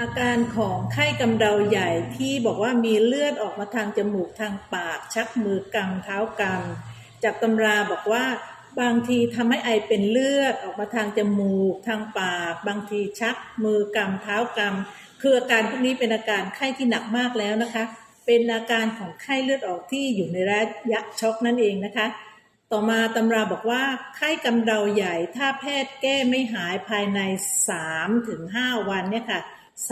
อาการของไข้กำเดาใหญ่ที่บอกว่ามีเลือดออกมาทางจมูกทางปาก ชักมือกำเท้ากำจากตำราบอกว่าบางทีทำให้ไอเป็นเลือดออกมาทางจมูกทางปาก บางทีชักมือกำเท้ากำคืออาการพวกนี้เป็นอาการไข้ที่หนักมากแล้วนะคะ เป็นอาการของไข้เลือดออกที่อยู่ในระยะช็อกนั่นเองนะคะ ต่อมาตำราบอกว่าไข้กำเดาใหญ่ถ้าแพทย์แก้ไม่หายภายใน 3-5ถึง5วันเนี่ยค่ะ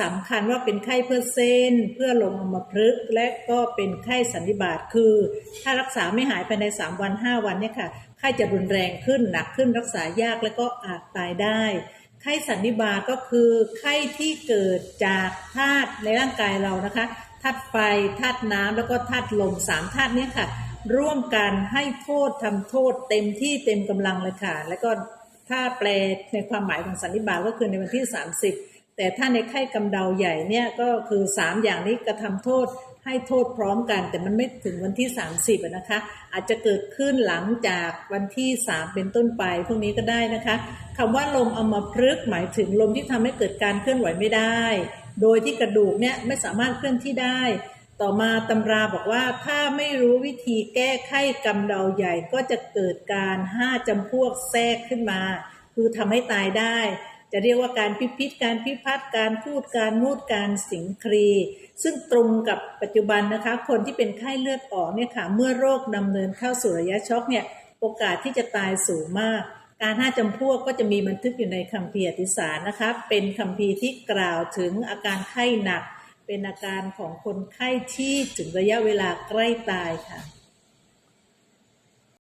สำคัญว่าเป็นไข้เพื่อเส้น เพื่อลงอมพฤกษ์และก็เป็นไข้สันนิบาตคือ ถ้ารักษาไม่หายภายใน 3 วัน 5 วันเนี่ยค่ะไข้จะรุนแรงขึ้นหนักขึ้นรักษายากและก็อาจตายได้ ไข้สันนิบาตก็คือไข้ที่เกิดจากธาตุในร่างกายเรานะคะธาตุไฟธาตุน้ำแล้วก็ธาตุลมสามธาตุเนี้ค่ะ ร่วมกันให้โทษทำโทษเต็มที่เต็มกำลังเลยค่ะ แล้วก็ถ้าแปลในความหมายของสันนิบาตก็คือในวันที่ 30 แต่ถ้าในไข้กำเดาใหญ่เนี่ยก็คือ 3 อย่างนี้กระทำโทษให้โทษพร้อมกัน แต่มันไม่ถึงวันที่ 30นะคะ อาจจะเกิดขึ้นหลังจากวันที่ 3 เป็นต้นไป พวกนี้ก็ได้นะคะคำว่าลมอัมพฤกหมายถึงลมที่ทำให้เกิดการเคลื่อนไหวไม่ได้ โดยที่กระดูกเนี่ยไม่สามารถเคลื่อนที่ได้ ต่อมาตำราบอกว่าถ้าไม่รู้วิธีแก้ไข้กำเดาใหญ่ก็จะเกิดการห้าจำพวกแทรกขึ้นมา คือทำให้ตายได้ จะเรียกว่าการพิพิธการพิพัฒน์การพูดการมูดการสิงครี ซึ่งตรงกับปัจจุบันนะคะ คนที่เป็นไข้เลือดออกเนี่ยค่ะเมื่อโรคดำเนินเข้าสู่ระยะช็อกเนี่ยโอกาสที่จะตายสูงมาก การห้าจำพวกก็จะมีบันทึกอยู่ในคัมภีร์อธิษฐานนะคะเป็นคัมภีร์ที่กล่าวถึงอาการไข้หนัก เป็นอาการของคนไข้ที่ถึงระยะเวลาใกล้ตายค่ะ